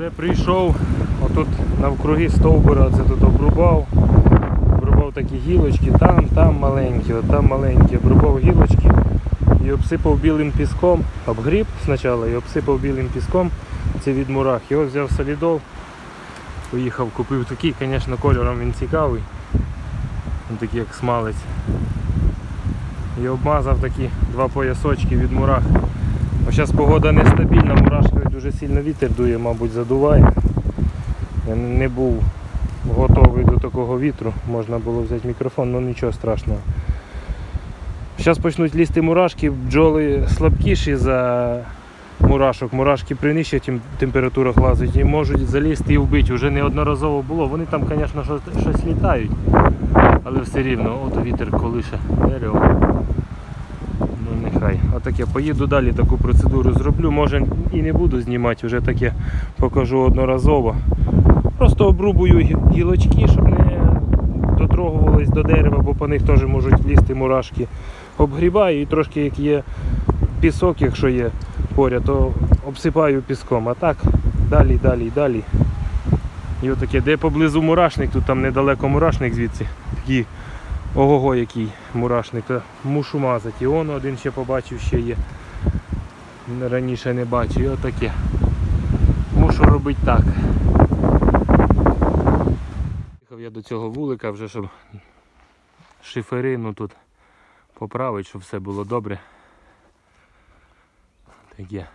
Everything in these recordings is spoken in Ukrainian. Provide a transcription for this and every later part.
Оце прийшов, отут навкруги стовбура, це тут обрубав. Обрубав такі гілочки, там, там маленькі, от там маленькі, обрубав гілочки і обсипав білим піском, обгріб спочатку і обсипав білим піском. Це від мурах. І взяв солідол, поїхав, купив такий, звісно, кольором він цікавий. Він такий як смалець. І обмазав такі два поясочки від мурах. Зараз погода нестабільна, мурашки дуже сильно вітер дує, мабуть, задуває. Я не був готовий до такого вітру, можна було взяти мікрофон, але нічого страшного. Зараз почнуть лізти мурашки, бджоли слабкіші за мурашок. Мурашки при нижчих тем- температурах лазять і можуть залізти і вбити. Уже неодноразово було. Вони там, звісно, щось літають, але все рівно, от вітер колише дерево. Ну нехай. Отаке. Поїду далі таку процедуру зроблю. Може і не буду знімати, вже таке покажу одноразово. Просто обрубую гілочки, щоб не дотрогувались до дерева, бо по них теж можуть лізти мурашки. Обгрібаю і трошки як є пісок, якщо є поряд, то обсипаю піском. А так далі, далі, далі. І отаке, де поблизу мурашник, тут там недалеко мурашник звідси. Такий ого-го який мурашник. Мушу мазати. І он один ще побачив, ще є. Раніше не бачив. І отаке. Мушу робити так. Їхав я до цього вулика вже, щоб шиферину тут поправити, щоб все було добре. Таке.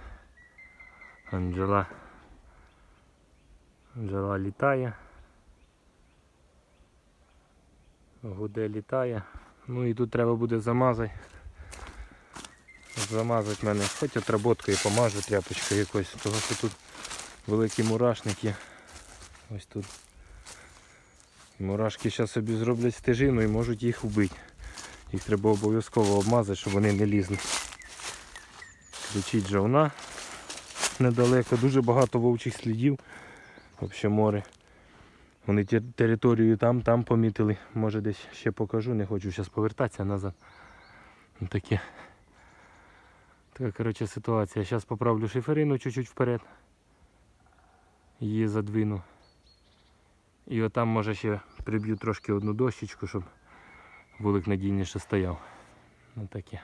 Анджела. Анджела літає. Гуде літає. Ну і тут треба буде замазати. Замазати мене хоч отработкою помажу тряпочкою якось, тому що тут великі мурашники. Ось тут. Мурашки зараз собі зроблять стежину і можуть їх вбити. Їх треба обов'язково обмазати, щоб вони не лізли. Кричить жовна недалеко, дуже багато вовчих слідів. Взагалі море. Вони територію там, там помітили. Може десь ще покажу, не хочу зараз повертатися назад. Ну, Таке. Така коротше, ситуація. Зараз поправлю шиферину чуть-чуть вперед. Її задвину. І отам може ще приб'ю трошки одну дощечку, щоб вулик надійніше стояв. Ну таке.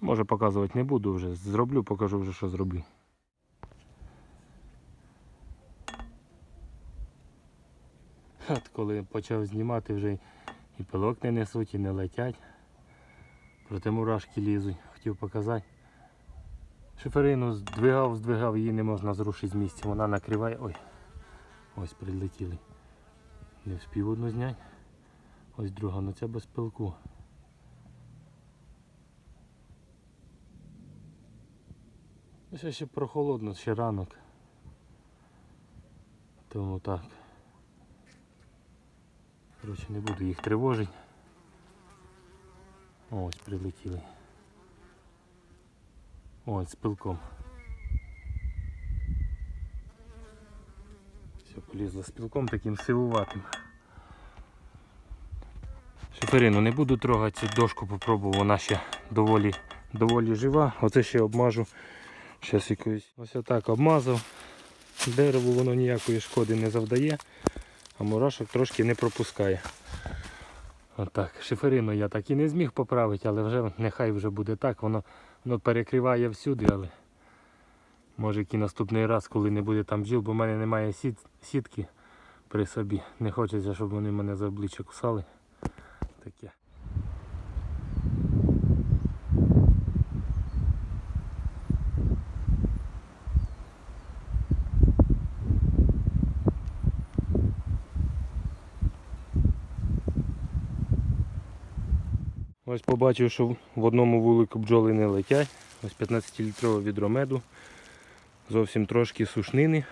Може показувати не буду вже. Зроблю, покажу вже, що зроблю. От коли почав знімати, вже і пилок не несуть, і не летять. Проте мурашки лізуть, хотів показати. Шиферину здвигав, здвигав, її не можна зрушити з місця. Вона накриває. Ой, ось прилетіли. Не вспів одну зняти. Ось друга, ну це без пилку. Ще ще прохолодно, ще ранок. Тому так. Коротше, не буду їх тривожити. Ось прилетіли. Ось з пилком. Все, полізло з пілком таким сивуватим. Шиферину не буду трогати цю дошку, попробую, вона ще доволі, доволі жива. Оце ще обмажу. Зараз якоюсь. Ось отак обмазав. Дереву воно ніякої шкоди не завдає, а мурашок трошки не пропускає. Отак. Шиферину я так і не зміг поправити, але вже нехай вже буде так. Воно, воно перекриває всюди, але може який наступний раз, коли не буде там бджіл, бо в мене немає сіт, сітки при собі. Не хочеться, щоб вони мене за обличчя кусали. Таке. Ось побачив, що в одному вулику бджоли не летять. Ось 15-літрове відро меду. Зовсім трошки сушнини.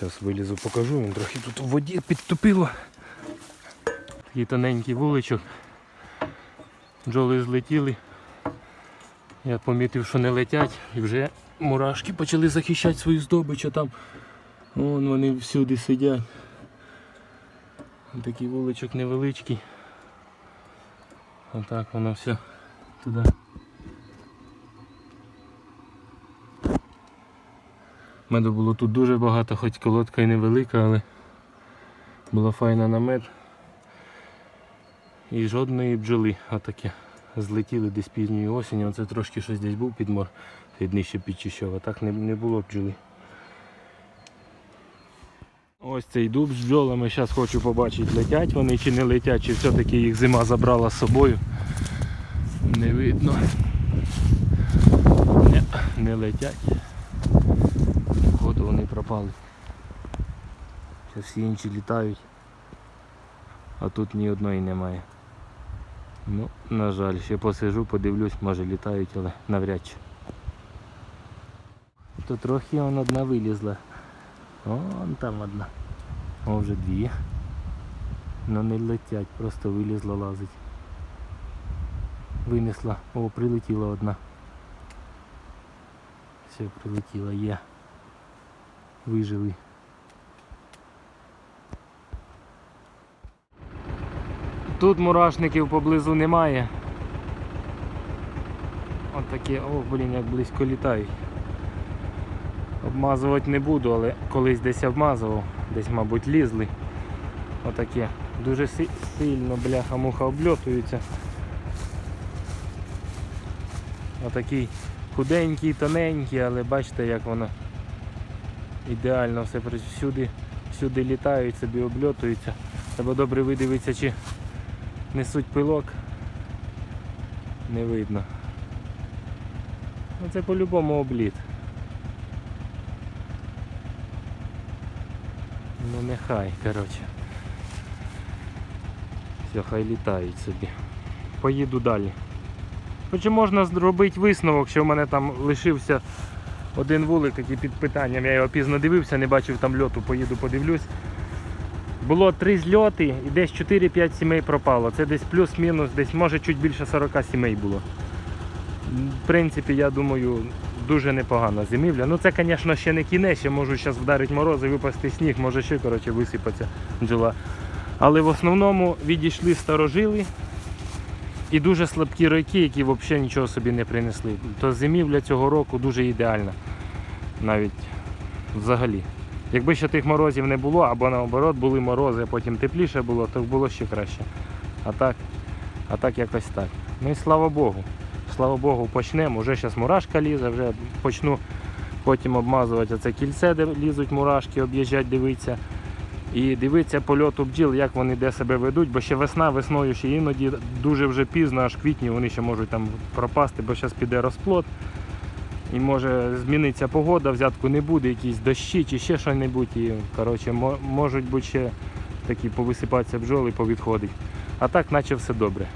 Зараз вилізу, покажу, він трохи тут у воді підтопило. Такий тоненький вуличок. Бджоли злетіли. Я помітив, що не летять і вже мурашки почали захищати свою здобич, там вон вони всюди сидять. Такий вуличок невеличкий. Отак воно все туди. Меду було тут дуже багато, хоч колодка і невелика, але була файна на мед. І жодної бджоли отаке. Злетіли десь пізньої осені, оце трошки щось десь був підмор, той днище підчищав, а так не було бджоли. Ось цей дуб з бджолами, зараз хочу побачити, летять вони чи не летять, чи все-таки їх зима забрала з собою. Не видно. Не, не летять. Походу вони пропали. Зараз всі інші літають. А тут ні одної немає. Ну, на жаль, ще посижу, подивлюсь, може літають, але навряд чи. То трохи он одна вилізла. Вон там одна. О, вже дві. Ну не летять, просто вилізла лазить. Винесла. О, прилетіла одна. Все, прилетіла, є. Вижили. Тут мурашників поблизу немає. От такі, о, блін, як близько літають. Обмазувати не буду, але колись десь обмазував, десь, мабуть, лізли. Отаке. Дуже си- сильно бляха-муха обльотуються. Отакий худенький, тоненький, але бачите, як воно ідеально все всюди, всюди літають, собі обльотуються. Треба добре видивитися, чи несуть пилок. Не видно. Ну це по-любому обліт. Ну нехай, коротше. Все, хай літають собі. Поїду далі. Хоча можна зробити висновок, що в мене там лишився один вулик, який під питанням. Я його пізно дивився, не бачив там льоту, поїду подивлюсь. Було три зльоти і десь 4-5 сімей пропало. Це десь плюс-мінус, десь може чуть більше 40 сімей було. В принципі, я думаю, дуже непогана зимівля. Ну це, звісно, ще не кінець, ще можуть зараз вдарити морози, випасти сніг, може ще коротше, висипатися бджола. Але в основному відійшли старожили і дуже слабкі ройки, які взагалі нічого собі не принесли. То зимівля цього року дуже ідеальна. Навіть взагалі. Якби ще тих морозів не було, або наоборот були морози, а потім тепліше було, то було ще краще. А так, а так якось так. Ну і слава Богу. Слава Богу, почнемо. Вже зараз мурашка лізе, вже почну потім обмазувати це кільце, де лізуть мурашки, об'їжджати, дивитися. І дивитися польоту бджіл, як вони де себе ведуть, бо ще весна, весною ще іноді дуже вже пізно, аж квітні вони ще можуть там пропасти, бо зараз піде розплод. І може зміниться погода, взятку не буде, якісь дощі чи ще щось. І коротше, можуть бути ще такі повисипатися бджоли, повідходить. А так, наче все добре.